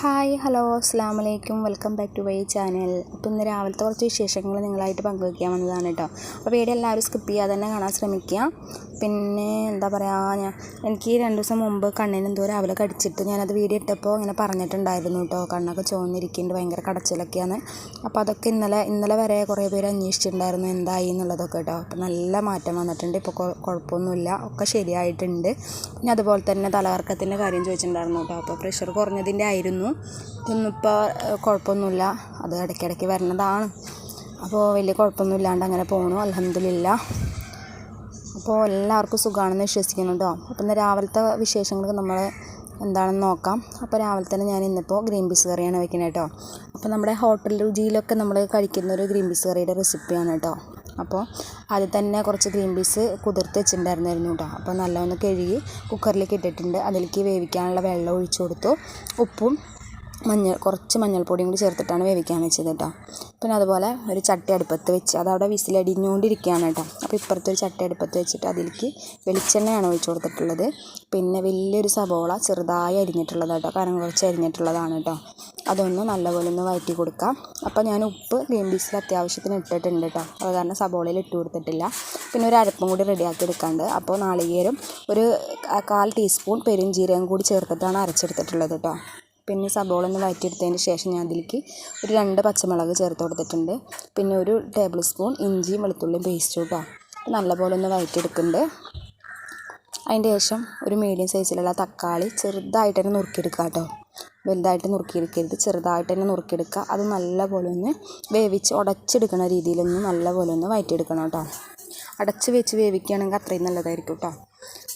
Hi hello അസ്സാം വലൈക്കും welcome back to my channel. അപ്പോൾ ഇന്ന് രാവിലത്തെ കുറച്ച് വിശേഷങ്ങൾ നിങ്ങളായിട്ട് പങ്കുവയ്ക്കാൻ വന്നതാണ് കേട്ടോ. അപ്പോൾ വീഡിയോ എല്ലാവരും സ്കിപ്പ് ചെയ്യാതെ തന്നെ കാണാൻ ശ്രമിക്കുക. പിന്നെ എന്താ പറയുക ഞാൻ എനിക്ക് രണ്ട് ദിവസം മുമ്പ് കണ്ണിന് എന്തോ രാവിലെ കടിച്ചിട്ട് ഞാനത് വീഡിയോ ഇട്ടപ്പോൾ ഇങ്ങനെ പറഞ്ഞിട്ടുണ്ടായിരുന്നു കേട്ടോ. കണ്ണൊക്കെ ചുവന്നിരിക്കുന്നുണ്ട് ഭയങ്കര കടച്ചിലൊക്കെയാണ്. അപ്പോൾ അതൊക്കെ ഇന്നലെ ഇന്നലെ വരെ കുറേ പേര് അന്വേഷിച്ചിട്ടുണ്ടായിരുന്നു എന്തായി എന്നുള്ളതൊക്കെ കേട്ടോ. അപ്പോൾ നല്ല മാറ്റം വന്നിട്ടുണ്ട്. ഇപ്പോൾ കുഴപ്പമൊന്നുമില്ല. ഒക്കെ ശരിയായിട്ടുണ്ട്. പിന്നെ അതുപോലെ തന്നെ തലകർക്കത്തിന്റെ കാര്യം ചോദിച്ചിട്ടുണ്ടായിരുന്നു കേട്ടോ. അപ്പോൾ പ്രഷർ കുറഞ്ഞതിന്റെ ആയിരുന്നു. ഇതൊന്നും ഇപ്പോൾ കുഴപ്പമൊന്നുമില്ല അത് ഇടയ്ക്കിടയ്ക്ക് വരണതാണ്. അപ്പോൾ വലിയ കുഴപ്പമൊന്നും അങ്ങനെ പോകണു അലഹമില്ല അപ്പോൾ എല്ലാവർക്കും സുഖമാണെന്ന് വിശ്വസിക്കുന്നു കേട്ടോ അപ്പം ഇന്ന് രാവിലത്തെ വിശേഷങ്ങളൊക്കെ നമ്മൾ എന്താണെന്ന് നോക്കാം. അപ്പോൾ രാവിലെ തന്നെ ഞാൻ ഇന്നിപ്പോൾ ഗ്രീൻ പീസ് കറിയാണ് വെക്കുന്നത് കേട്ടോ അപ്പോൾ നമ്മുടെ ഹോട്ടൽ രുചിയിലൊക്കെ നമ്മൾ കഴിക്കുന്ന ഒരു ഗ്രീൻ പീസ് കറിയുടെ റെസിപ്പിയാണ് കേട്ടോ അപ്പോൾ ആദ്യം തന്നെ കുറച്ച് ഗ്രീൻ പീസ് കുതിർത്ത് വെച്ചിട്ടുണ്ടായിരുന്നായിരുന്നു കേട്ടോ അപ്പോൾ നല്ലവണ്ണം കഴുകി കുക്കറിലേക്ക് ഇട്ടിട്ടുണ്ട്. അതിലേക്ക് വേവിക്കാനുള്ള വെള്ളം ഒഴിച്ചു കൊടുത്തു. ഉപ്പും മഞ്ഞൾ കുറച്ച് മഞ്ഞൾപ്പൊടിയും കൂടി ചേർത്തിട്ടാണ് വേവിക്കാൻ വെച്ചത് കേട്ടോ. പിന്നെ അതുപോലെ ഒരു ചട്ടി അടുപ്പത്ത് വെച്ച് അതവിടെ വിസിലടിഞ്ഞുകൊണ്ടിരിക്കുകയാണ് കേട്ടോ. അപ്പോൾ ഇപ്പുറത്തെ ഒരു ചട്ടി അടുപ്പത്ത് വെച്ചിട്ട് അതിലേക്ക് വെളിച്ചെണ്ണയാണ് ഒഴിച്ചു കൊടുത്തിട്ടുള്ളത്. പിന്നെ വലിയൊരു സബോള ചെറുതായി അരിഞ്ഞിട്ടുള്ളത് കേട്ടോ. കാരണം കുറച്ച് അരിഞ്ഞിട്ടുള്ളതാണ് കേട്ടോ. അതൊന്ന് നല്ലപോലെ ഒന്ന് വഴറ്റി കൊടുക്കാം. അപ്പോൾ ഞാൻ ഉപ്പ് ഗ്രീൻ പീസിൽ അത്യാവശ്യത്തിന് ഇട്ടിട്ടുണ്ട് കേട്ടോ. അത് കാരണം സബോളയിൽ ഇട്ട് കൊടുത്തിട്ടില്ല. പിന്നെ ഒരു അരപ്പും കൂടി റെഡിയാക്കി എടുക്കാണ്ട് അപ്പോൾ നാളികേരം ഒരു കാൽ ടീസ്പൂൺ പെരുംജീരകം കൂടി ചേർത്തിട്ടാണ് അരച്ചെടുത്തിട്ടുള്ളത് കേട്ടോ. പിന്നെ സബോള ഒന്ന് വഴറ്റിയെടുത്തതിന് ശേഷം ഞാൻ അതിലേക്ക് ഒരു രണ്ട് പച്ചമുളക് ചേർത്ത് കൊടുത്തിട്ടുണ്ട്. പിന്നെ ഒരു ടേബിൾ സ്പൂൺ ഇഞ്ചിയും വെളുത്തുള്ളിയും പേസ്റ്റ് കേട്ടോ നല്ലപോലെ ഒന്ന് വഴറ്റിയെടുക്കുന്നുണ്ട്. അതിന്റെ ശേഷം ഒരു മീഡിയം സൈസിലുള്ള തക്കാളി ചെറുതായിട്ട് തന്നെ നുറുക്കിയെടുക്കുക കേട്ടോ. വലുതായിട്ട് നുറുക്കിയെടുക്കരുത്. ചെറുതായിട്ട് തന്നെ നുറുക്കിയെടുക്കുക. അത് നല്ലപോലെ ഒന്ന് വേവിച്ച് ഉടച്ചെടുക്കുന്ന രീതിയിലൊന്ന് നല്ലപോലെ ഒന്ന് വഴറ്റിയെടുക്കണം കേട്ടോ. അടച്ച് വെച്ച് വേവിക്കുകയാണെങ്കിൽ അത്രയും നല്ലതായിരിക്കും കേട്ടോ.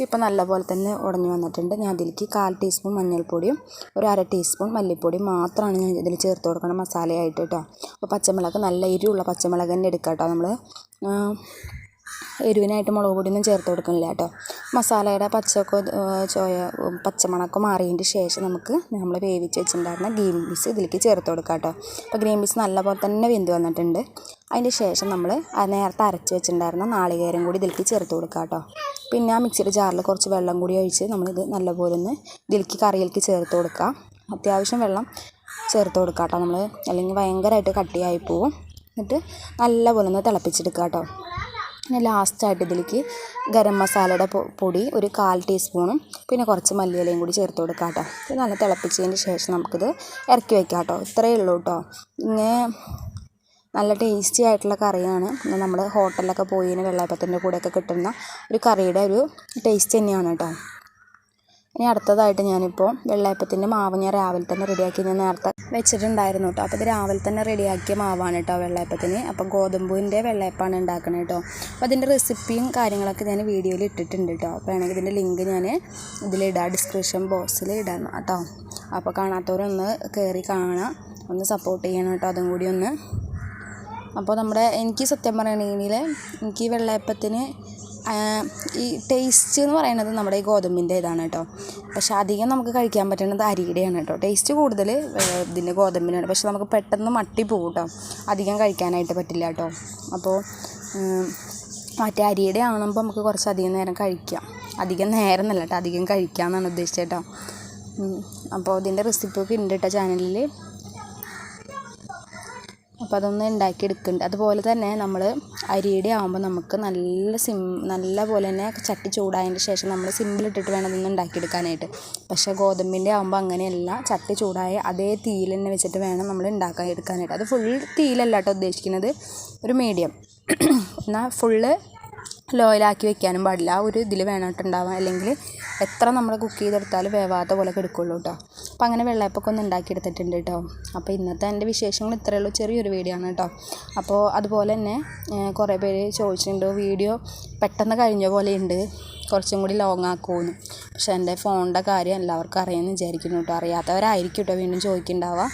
ഇപ്പം നല്ലപോലെ തന്നെ ഉടഞ്ഞു വന്നിട്ടുണ്ട്. ഞാൻ അതിലേക്ക് കാൽ ടീസ്പൂൺ മഞ്ഞൾപ്പൊടിയും ഒരു അര ടീസ്പൂൺ മല്ലിപ്പൊടിയും മാത്രമാണ് ഞാൻ ഇതിൽ ചേർത്ത് കൊടുക്കണം മസാലയായിട്ട് കേട്ടോ. അപ്പോൾ പച്ചമുളക് നല്ല എരിവുള്ള പച്ചമുളക് തന്നെ എടുക്കാം കേട്ടോ നമ്മൾ എരിവിനായിട്ട് മുളക് പൊടിയൊന്നും ചേർത്ത് കൊടുക്കുന്നില്ല കേട്ടോ. മസാലയുടെ പച്ചക്കോ ചോയ പച്ചമണമൊക്കെ മാറിയതിന്റെ ശേഷം നമുക്ക് നമ്മൾ വേവിച്ച് വെച്ചിട്ടുണ്ടായിരുന്ന ഗ്രീൻ പീസ് ഇതിലേക്ക് ചേർത്ത് കൊടുക്കാം കേട്ടോ. അപ്പോൾ ഗ്രീൻ പീസ് നല്ലപോലെ തന്നെ വെന്ത് വന്നിട്ടുണ്ട്. അതിന്റെ ശേഷം നമ്മൾ നേരത്തെ അരച്ച് വെച്ചിട്ടുണ്ടായിരുന്ന നാളികേരം കൂടി ഇതിലേക്ക് ചേർത്ത് കൊടുക്കാം കേട്ടോ. പിന്നെ ആ മിക്സിയുടെ ജാറിൽ കുറച്ച് വെള്ളം കൂടി ഒഴിച്ച് നമ്മളിത് നല്ലപോലെ ഒന്ന് ഇതിലേക്ക് കറിയിലേക്ക് ചേർത്ത് കൊടുക്കാം. അത്യാവശ്യം വെള്ളം ചേർത്ത് കൊടുക്കാം കേട്ടോ നമ്മൾ. അല്ലെങ്കിൽ ഭയങ്കരമായിട്ട് കട്ടിയായി പോവും. എന്നിട്ട് നല്ലപോലെ ഒന്ന് തിളപ്പിച്ചെടുക്കാം കേട്ടോ. പിന്നെ ലാസ്റ്റായിട്ട് ഇതിലേക്ക് ഗരം മസാലയുടെ പൊടി ഒരു കാൽ ടീസ്പൂണും പിന്നെ കുറച്ച് മല്ലിയിലയും കൂടി ചേർത്ത് കൊടുക്കാം കേട്ടോ. ഇത് നല്ല തിളപ്പിച്ചതിന് ശേഷം നമുക്കിത് ഇറക്കി വെക്കാം കേട്ടോ. ഇത്രയേ ഉള്ളൂ കേട്ടോ. ഇങ്ങനെ നല്ല ടേസ്റ്റി ആയിട്ടുള്ള കറിയാണ്. നമ്മൾ ഹോട്ടലിലൊക്കെ പോയി വെള്ളയപ്പത്തിന്റെ കൂടെയൊക്കെ കിട്ടുന്ന ഒരു കറിയുടെ ഒരു ടേസ്റ്റ് തന്നെയാണ് കേട്ടോ. ഇനി അടുത്തതായിട്ട് ഞാനിപ്പോൾ വെള്ളയപ്പത്തിന്റെ മാവ് ഞാൻ രാവിലെ തന്നെ റെഡിയാക്കി ഞാൻ നേരത്തെ വെച്ചിട്ടുണ്ടായിരുന്നു കേട്ടോ അപ്പോൾ ഇത് രാവിലെ തന്നെ റെഡിയാക്കിയ മാവാണ് കേട്ടോ വെള്ളയപ്പത്തിന്. അപ്പോൾ ഗോതമ്പിന്റെ വെള്ളയപ്പമാണ് ഉണ്ടാക്കുന്നത് കേട്ടോ അപ്പോൾ അതിന്റെ റെസിപ്പിയും കാര്യങ്ങളൊക്കെ ഞാൻ വീഡിയോയിൽ ഇട്ടിട്ടുണ്ട് കേട്ടോ അപ്പോൾ വേണമെങ്കിൽ ഇതിന്റെ ലിങ്ക് ഞാൻ ഇതിലിടാം ഡിസ്ക്രിപ്ഷൻ ബോക്സിൽ ഇടാം കേട്ടോ അപ്പോൾ കാണാത്തവരൊന്ന് കയറി കാണാം. ഒന്ന് സപ്പോർട്ട് ചെയ്യണം കേട്ടോ അതും കൂടി ഒന്ന്. അപ്പോൾ നമ്മുടെ എനിക്ക് സത്യം പറയണമെങ്കിൽ എനിക്ക് വെള്ളയപ്പത്തിന് ഈ ടേസ്റ്റ് എന്ന് പറയുന്നത് നമ്മുടെ ഈ ഗോതമ്പിന്റെ ഇതാണ് കേട്ടോ. പക്ഷെ അധികം നമുക്ക് കഴിക്കാൻ പറ്റുന്നത് അരിയുടെയാണ് കേട്ടോ. ടേസ്റ്റ് കൂടുതൽ ഇതിന്റെ ഗോതമ്പിനാണ്. പക്ഷെ നമുക്ക് പെട്ടെന്ന് മട്ടി പോകും കേട്ടോ. അധികം കഴിക്കാനായിട്ട് പറ്റില്ല കേട്ടോ. അപ്പോൾ മറ്റേ അരിയുടെ ആകുമ്പോൾ നമുക്ക് കുറച്ച് അധികം നേരം കഴിക്കാം. അധികം നേരം എന്നല്ല കേട്ടോ. അധികം കഴിക്കാം എന്നാണ് ഉദ്ദേശിച്ചത് കേട്ടോ. അപ്പോൾ ഇതിന്റെ റെസിപ്പിയൊക്കെ ഉണ്ട് കേട്ടോ ചാനലിൽ. അപ്പോൾ അതൊന്ന് ഉണ്ടാക്കിയെടുക്കുന്നുണ്ട് അതുപോലെ തന്നെ നമ്മൾ അരിയുടെ ആകുമ്പോൾ നമുക്ക് നല്ല സിം നല്ല പോലെ തന്നെ ചട്ടി ചൂടായതിന് ശേഷം നമ്മൾ സിമ്പിളിട്ടിട്ട് വേണം ഇതൊന്ന് ഉണ്ടാക്കിയെടുക്കാനായിട്ട് പക്ഷേ ഗോതമ്പിന്റെ ആകുമ്പോൾ അങ്ങനെയല്ല. ചട്ടി ചൂടായ അതേ തീയിൽ തന്നെ വെച്ചിട്ട് വേണം നമ്മൾ ഉണ്ടാക്കാൻ എടുക്കാനായിട്ട് അത് ഫുൾ തീയിലല്ല കേട്ടോ ഉദ്ദേശിക്കുന്നത്. ഒരു മീഡിയം. എന്നാൽ ഫുള്ള് ലോയിലാക്കി വെക്കാനും പാടില്ല. ആ ഒരു ഇതിൽ വേണമായിട്ടുണ്ടാവാൻ അല്ലെങ്കിൽ എത്ര നമ്മൾ കുക്ക് ചെയ്തെടുത്താലും വേവാത്ത പോലെ എടുക്കുള്ളൂ കേട്ടോ അപ്പോൾ അങ്ങനെ വെള്ളയപ്പൊക്കെ ഒന്ന് ഉണ്ടാക്കിയെടുത്തിട്ടുണ്ട് കേട്ടോ അപ്പോൾ ഇന്നത്തെ എന്റെ വിശേഷങ്ങൾ ഇത്രയേ ഉള്ളൂ ചെറിയൊരു വീഡിയോ ആണ് കേട്ടോ അപ്പോൾ അതുപോലെ തന്നെ കുറേ പേര് ചോദിച്ചിട്ടുണ്ട്. വീഡിയോ പെട്ടെന്ന് കഴിഞ്ഞ പോലെ ഉണ്ട് കുറച്ചും കൂടി ലോങ് ആക്കുമെന്ന് പക്ഷേ എന്റെ ഫോണിന്റെ കാര്യം എല്ലാവർക്കും അറിയാമെന്ന് വിചാരിക്കുന്നു കേട്ടോ അറിയാത്തവരായിരിക്കും കേട്ടോ വീണ്ടും ചോദിക്കുന്നുണ്ടാവുക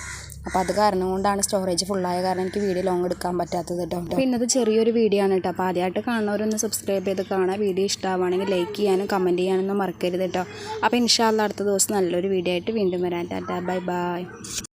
അപ്പോൾ അത് കാരണം കൊണ്ടാണ് സ്റ്റോറേജ് ഫുള്ളായ കാരണം എനിക്ക് വീഡിയോ ലോങ് എടുക്കാൻ പറ്റാത്തത് കേട്ടോ പിന്നെ ഇത് ചെറിയൊരു വീഡിയോ ആണ് കേട്ടോ അപ്പോൾ ആദ്യമായിട്ട് കാണുന്നവരൊന്ന് സബ്സ്ക്രൈബ് ചെയ്ത് കാണാം. വീഡിയോ ഇഷ്ടമാണെങ്കിൽ ലൈക്ക് ചെയ്യാനും കമന്റ് ചെയ്യാനൊന്നും മറക്കരുത് കേട്ടോ അപ്പോൾ ഇൻഷാല്ല അടുത്ത ദിവസം നല്ലൊരു വീഡിയോ ആയിട്ട് വീണ്ടും വരാൻ ടാറ്റാ ബൈ ബൈ